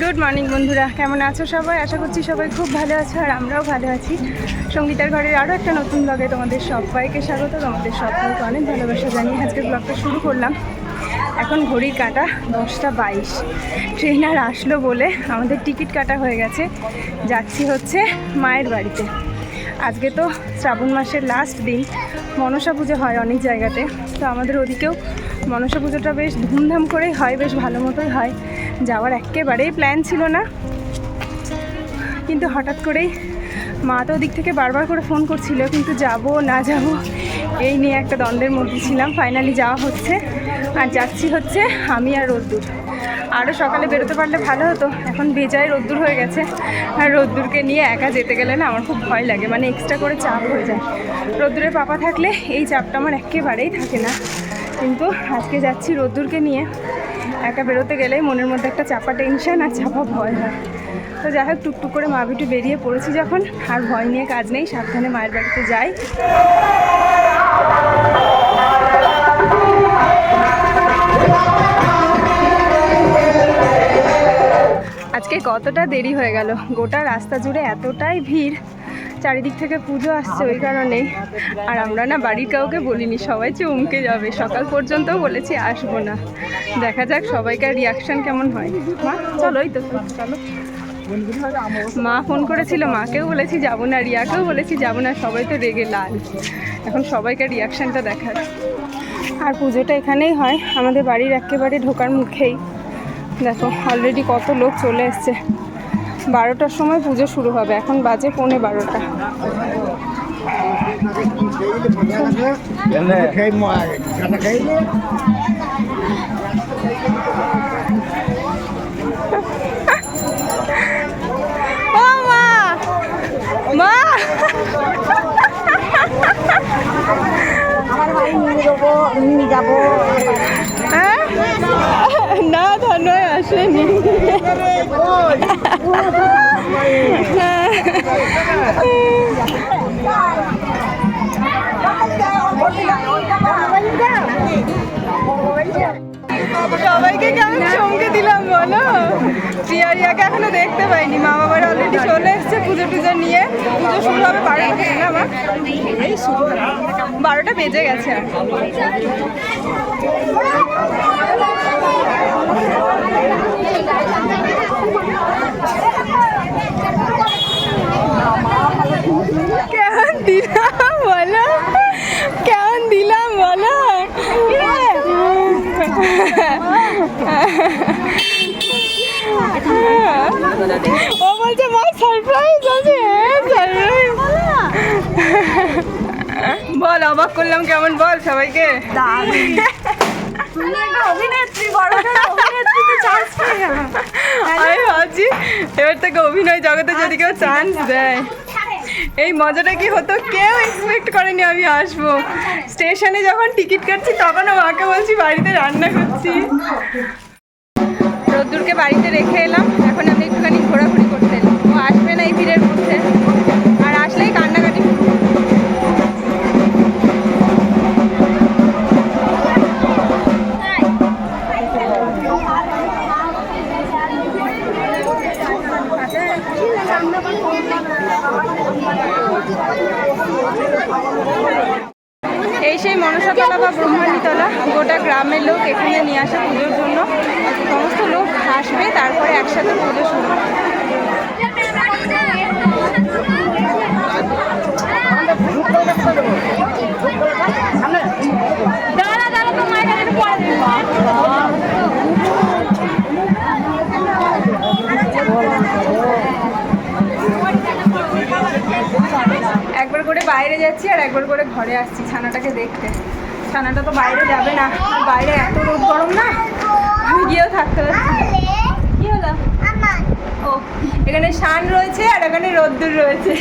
Good morning বন্ধুরা। কেমন আছো সবাই? আশা করছি সবাই খুব ভালো আছো আর আমরাও ভালো আছি। সঙ্গীতার ঘরের আরও একটা নতুন ব্লগে তোমাদের সবাইকে স্বাগত। তোমাদের সবাইকে অনেক ভালোবাসা জানিয়ে আজকের ব্লগটা শুরু করলাম। এখন ঘড়ির কাটা দশটা বাইশ। ট্রেন আর আসলো বলে আমাদের টিকিট কাটা হয়ে গেছে। যাচ্ছি হচ্ছে মায়ের বাড়িতে। আজকে তো শ্রাবণ মাসের লাস্ট দিন। মনসা পুজো হয় অনেক জায়গাতে। তো আমাদের ওদিকেও মনসা পুজোটা বেশ ধুমধাম করেই হয়, বেশ ভালো মতোই হয়। যাওয়ার একেবারেই প্ল্যান ছিল না। কিন্তু হঠাৎ করেই মা তো ওদিক থেকে বারবার করে ফোন করছিল, কিন্তু যাব না যাব এই নিয়ে একটা দ্বন্দ্বের মধ্যে ছিলাম। ফাইনালি যাওয়া হচ্ছে। আর যাচ্ছি হচ্ছে আমি আর রোদ্দুর। আরও সকালে বেরোতে পারলে ভালো হতো। এখন বেজায় রোদ্দুর হয়ে গেছে। আর রোদ্দুরকে নিয়ে একা যেতে গেলে না আমার খুব ভয় লাগে। মানে এক্সট্রা করে চাপ হয়ে যায়। রোদ্দুরের পাপা থাকলে এই চাপটা আমার একেবারেই থাকে না। কিন্তু আজকে যাচ্ছি রোদ্দুরকে নিয়ে। একা বেরোতে গেলেই মনের মধ্যে একটা চাপা টেনশন আর চাপা ভয় হয়। তো যাই হোক, টুকটুক করে মা বিটু বেরিয়ে পড়েছি যখন। আর ভয় নিয়ে কাজ নেই, সাবধানে মায়ের বাড়িতে যাই। আজকে কতটা দেরি হয়ে গেল? গোটা রাস্তা জুড়ে এতটাই ভিড়। চারিদিক থেকে পুজো আসছে ওই কারণেই। আর আমরা না বাড়ির কাউকে বলিনি, সবাই চমকে যাবে। সকাল পর্যন্ত বলেছি, আসব না। দেখা যাক সবাইকার রিয়াকশন কেমন হয়। মা, চলো এই তো। চলো মা ফোন করেছিল, মাকেও বলেছি যাব না, রিয়াকেও বলেছি যাব না, সবাই তো রেগে লাল। এখন সবাইকার রিয়াকশানটা দেখার। আর পুজোটা এখানেই হয়। আমাদের বাড়ির একেবারে ঢোকার মুখেই। দেখো অলরেডি কত লোক চলে এসছে। বারোটার সময় পুজো শুরু হবে। এখন বাজে পৌনে বারোটা। মা! মা! আমার ভাই নিয়ে যাব নিয়ে যাব। হ্যাঁ? না ধনয় আসেনি সবাইকে কেমন চমকে দিলাম বলো? প্রিয়া রিয়াকে এখনও দেখতে পাইনি। মা বাবার অলরেডি চলে এসছে পুজো টুজো নিয়ে। পুজো শুরু হবে বারোটা থেকে না মা? বারোটা বেজে গেছে কেমন দিলাম বলো কেমন দিলাম বলো ও বলছে মা সারপ্রাইজ আছে বল অবাক করলাম কেমন? বল সবাইকে। আমি ভাবছি এবার থেকে অভিনয় জগতে যদি কেউ চান্স দেয়। এই মজাটা কি হতো? কেউ এক্সপেক্ট করেনি আমি আসব। স্টেশনে যখন টিকিট কাটছি, তখনও মাকে বলছি, বাড়িতে রান্না করছি। রোদ্দুরকে বাড়িতে রেখে এলাম। এখন আমি একটুখানি ঘোরাঘুরি করতে এলাম। ও আসবে না এই ভিড়ের মধ্যে। আর আসলেই কান্নাকাটি এই সেই মনসাতলা বা ব্রহ্মাণ্ডীতলা গোটা গ্রামের লোক এখানে নিয়ে আসে পুজোর জন্য সমস্ত লোক আসবে, তারপরে একসাথে পুজো শুরু হবে। যাচ্ছি আর একবার করে ঘরে আসছি ছানাটাকে দেখতে। ছানাটা তো বাইরে যাবে না। আর বাইরে এত রোদ গরম না? আমি গিয়েও থাকতে পারছি কি হলো? ও, এখানে শান রয়েছে আর এখানে রোদ্দুর রয়েছে।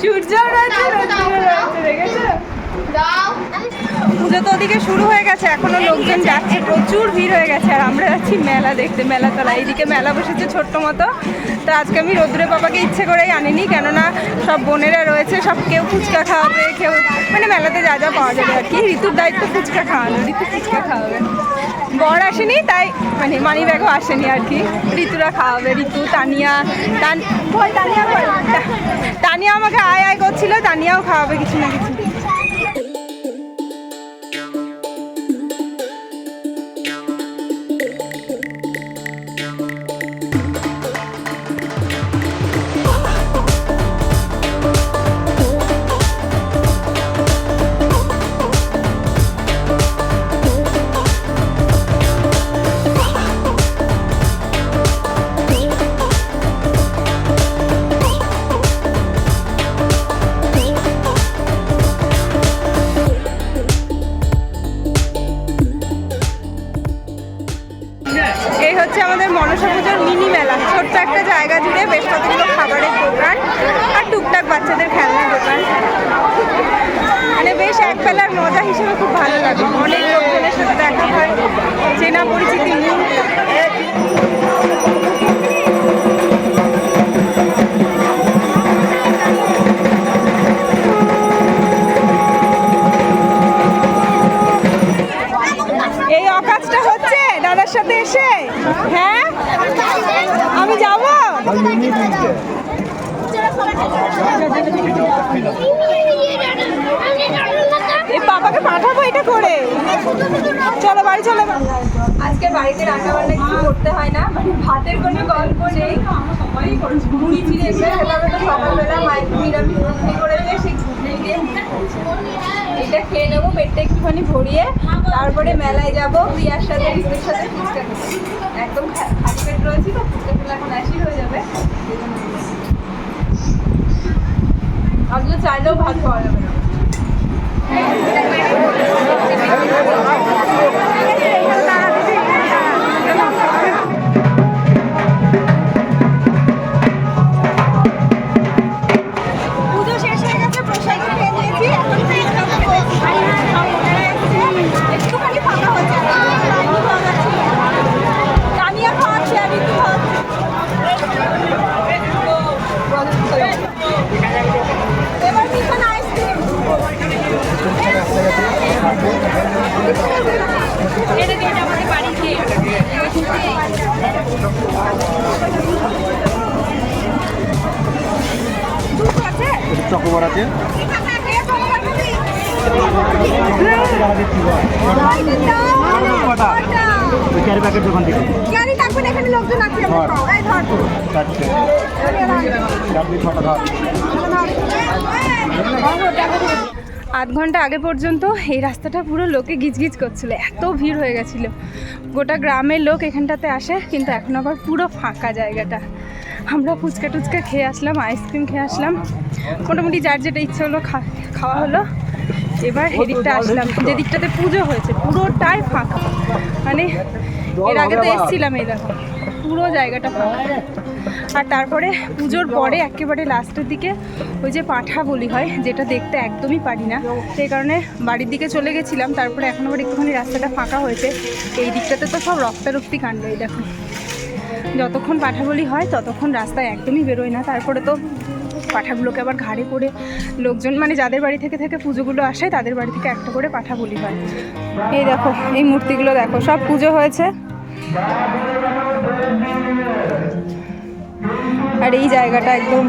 সূর্য রয়েছে রোদ্দুর রয়েছে, দেখেছ? পুজো তো ওদিকে শুরু হয়ে গেছে, এখনও লোকজন যাচ্ছে, প্রচুর ভিড় হয়ে গেছে, আর আমরা যাচ্ছি মেলা দেখতে মেলা তলা এইদিকে মেলা বসেছে ছোট্ট মতো। তো আজকে আমি রোদ্রে বাবাকে ইচ্ছে করেই আনিনি, কেননা সব বোনেরা রয়েছে, সব কেউ ফুচকা খাওয়াবে, কেউ মানে মেলাতে যা যা পাওয়া যাবে আর কি। ঋতুর দায়িত্ব ফুচকা খাওয়ানো, ঋতু ফুচকা খাওয়াবে। বর আসেনি, তাই মানে মানি ব্যাগও আসেনি আর কি। ঋতুরা খাওয়াবে, ঋতু, তানিয়া, তান তানিয়া তানিয়া আমাকে আয় আয় করছিল, তানিয়াও খাওয়াবে কিছু না কিছু। এই হচ্ছে আমাদের মনসা পুজোর মিনি মেলা। ছোট্ট একটা জায়গা জুড়ে বেশ কতগুলো খাবারের দোকান আর টুকটাক বাচ্চাদের খেলনার দোকান। মানে বেশ এক বেলার মজা হিসেবে খুব ভালো লাগে। অনেক লোকজনের সাথে দেখা হয়, চেনা পরিচিতি চলো বাড়ি, চলো আজকে বাড়িতে রান্না বান্না কিছু করতে হয় না মানে ভাতের কোনো গল্প নেই। সকালবেলা খেয়ে নেব, পেটটা একটুখানি ভরিয়ে, তারপরে মেলায় যাব, প্রিয়ার সাথে সাথে একদম খালি পেট রয়েছি তো এখন হয়ে যাবে। চাইলেও ভাত খাওয়া যাবে না। চকোবার আছে আধ ঘণ্টা আগে পর্যন্ত এই রাস্তাটা পুরো লোকে গিজগিজ করছিল, এত ভিড় হয়ে গেছিল। গোটা গ্রামের লোক এখানটাতে আসে, কিন্তু এখন আবার পুরো ফাঁকা জায়গাটা। আমরা ফুচকা টুচকা খেয়ে আসলাম আইসক্রিম খেয়ে আসলাম। মোটামুটি যার যেটা ইচ্ছে হলো খা- খাওয়া হলো। এবার এদিকটা আসলাম। যে দিকটাতে পুজো হয়েছে পুরোটাই ফাঁকা। মানে এর আগে তো এসেছিলাম এই দেখো পুরো জায়গাটা ফাঁকা। আর তারপরে পুজোর পরে একেবারে লাস্টের দিকে ওই যে পাঠা বলি হয় যেটা দেখতে একদমই পারি না। সেই কারণে বাড়ির দিকে চলে গেছিলাম তারপরে এখন আবার একটুখানি রাস্তাটা ফাঁকা হয়েছে। এই দিকটাতে তো সব রক্তারক্তি কাণ্ড এই দেখো। যতক্ষণ পাঠা বলি হয়, ততক্ষণ রাস্তায় একদমই বেরোয় না। তারপরে তো পাঠাগুলোকে আবার ঘাড়ে করে লোকজন মানে যাদের বাড়ি থেকে থেকে পুজোগুলো আসে, তাদের বাড়ি থেকে একটা করে পাঠা বলি হয়। এই দেখো, এই মূর্তিগুলো দেখো, সব পুজো হয়েছে। আর এই জায়গাটা একদম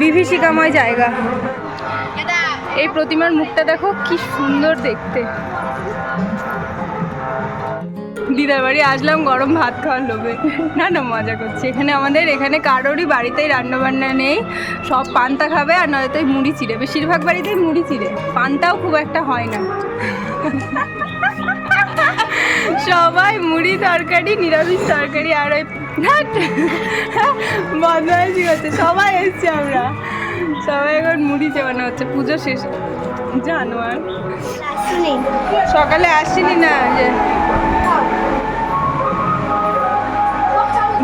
বিভীষিকাময় জায়গা। এই প্রতিমার মুখটা দেখো, কি সুন্দর দেখতে। দিদার বাড়ি আসলাম গরম ভাত খাওয়ার লোভে। না না মজা করছি। এখানে আমাদের এখানে কারোরই বাড়িতেই রান্না বান্না নেই। সব পান্তা খাবে আর নয়তো মুড়ি চিড়ে। বেশিরভাগ বাড়িতেই মুড়ি চিড়ে। পান্তাও খুব একটা হয় না। সবাই মুড়ি তরকারি নিরামিষ তরকারি আর ওই বদমাইশি করছে। সবাই এসছি আমরা। সবাই এখন মুড়ি চেবানো হচ্ছে। পুজো শেষ। জানো আর সকালে আসছিলি না যে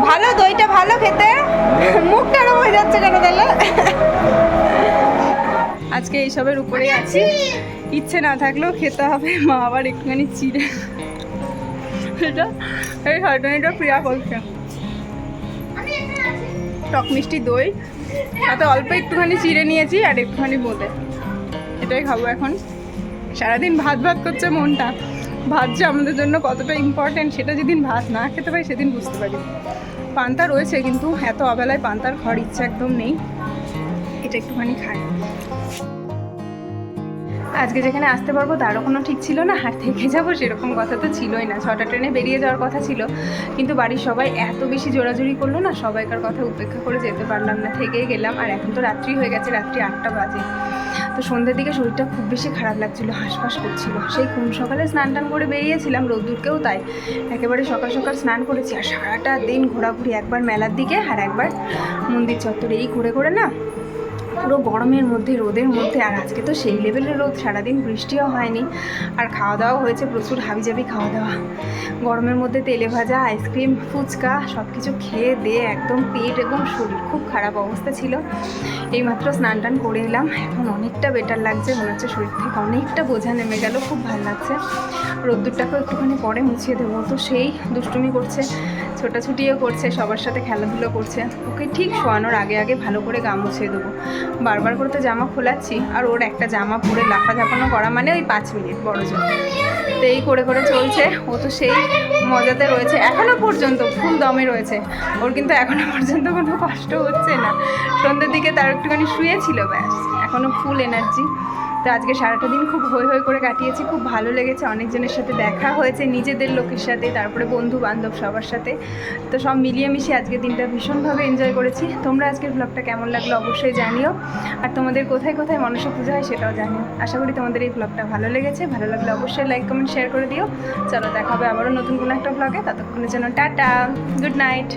ভালো দইটা ভালো খেতে। মুখটা এরকম হয়ে যাচ্ছে কেন তাহলে? আজকে এইসবের উপরে আছি। ইচ্ছে না থাকলেও খেতে হবে। মা আবার একটুখানি চিড়ে। এই হয়টনিটা প্রিয়া করছে টক মিষ্টি দই। তাতে অল্প একটুখানি চিড়ে নিয়েছি আর একটুখানি বোঁদে। এটাই খাব এখন। সারাদিন ভাত ভাত করছে মনটা। ভাত যে আমাদের জন্য কতটা ইম্পর্ট্যান্ট সেটা যেদিন ভাত না খেতে পারি সেদিন বুঝতে পারি পান্তা রয়েছে কিন্তু এত অবেলায় পান্তার খড় ইচ্ছা একদম নেই। এটা একটুখানি খাই। আজকে যেখানে আসতে পারব তারও কোনো ঠিক ছিল না, আর থেকে যাব সেরকম কথা তো ছিলই না। ছটা ট্রেনে বেরিয়ে যাওয়ার কথা ছিল, কিন্তু বাড়ির সবাই এত বেশি জোরাজুরি করল না, সবাইকার কথা উপেক্ষা করে যেতে পারলাম না, থেকেই গেলাম, আর এখন তো রাত্রি হয়ে গেছে, রাত্রি আটটা বাজে। তো সন্ধ্যের দিকে শরীরটা খুব বেশি খারাপ লাগছিল, হাঁসফাঁস করছিল। সেই কোন সকালে স্নান টান করে বেরিয়েছিলাম, রোদ্দুরকেও তাই। একেবারে সকাল সকাল স্নান করেছি, আর সারাটা দিন ঘোরাঘুরি একবার মেলার দিকে আর একবার মন্দির চত্বরে। এই ঘুরে ঘুরে না পুরো গরমের মধ্যে, রোদের মধ্যে, আর আজকে তো সেই লেভেলের রোদ, সারাদিন বৃষ্টিও হয়নি। আর খাওয়া দাওয়া হয়েছে, প্রচুর হাবিজাবি খাওয়া দাওয়া গরমের মধ্যে তেলে ভাজা, আইসক্রিম, ফুচকা সব কিছু খেয়ে দিয়ে একদম পেট এবং শরীর খুব খারাপ অবস্থা ছিল। এইমাত্র স্নান টান করে নিলাম, এখন অনেকটা বেটার লাগছে, মনে হচ্ছে শরীর থেকে অনেকটা বোঝা নেমে গেল, খুব ভালো লাগছে। রোদ্দুরটাকেও একটুখানি পরে মুছিয়ে দেবো। তো সেই দুষ্টুমি করছে ছোটাছুটিও করছে, সবার সাথে খেলাধুলো করছে। ওকে ঠিক শোয়ানোর আগে আগে ভালো করে গা মুছিয়ে দেবো। বারবার করে তো জামা খোলাচ্ছি, আর ওর একটা জামা পরে লাফা ঝাপানো করা মানে ওই পাঁচ মিনিট বড় জন্য তো এই করে করে চলছে, ও তো সেই মজাতে রয়েছে এখনও পর্যন্ত ফুল দমে রয়েছে। ওর কিন্তু এখনও পর্যন্ত কোনো কষ্ট হচ্ছে না। সন্ধ্যের দিকে তার একটুখানি শুয়েছিল ব্যাস এখনও ফুল এনার্জি। তো আজকে সারাটা দিন খুব হই হই করে কাটিয়েছি, খুব ভালো লেগেছে। অনেকজনের সাথে দেখা হয়েছে, নিজেদের লোকের সাথে, তারপরে বন্ধু বান্ধব সবার সাথে। তো সব মিলিয়ে মিশিয়ে আজকে দিনটা ভীষণভাবে এনজয় করেছি। তোমরা আজকের ব্লগটা কেমন লাগল অবশ্যই জানিও। আর তোমাদের কোথায় কোথায় মনসা পুজো হয় সেটাও জানিও। আশা করি তোমাদের এই ব্লগটা ভালো লেগেছে। ভালো লাগলে অবশ্যই লাইক কমেন্ট শেয়ার করে দিও। চলো, দেখা হবে আবারও নতুন কোনো একটা ব্লগে ততক্ষণের জন্য টাটা গুড নাইট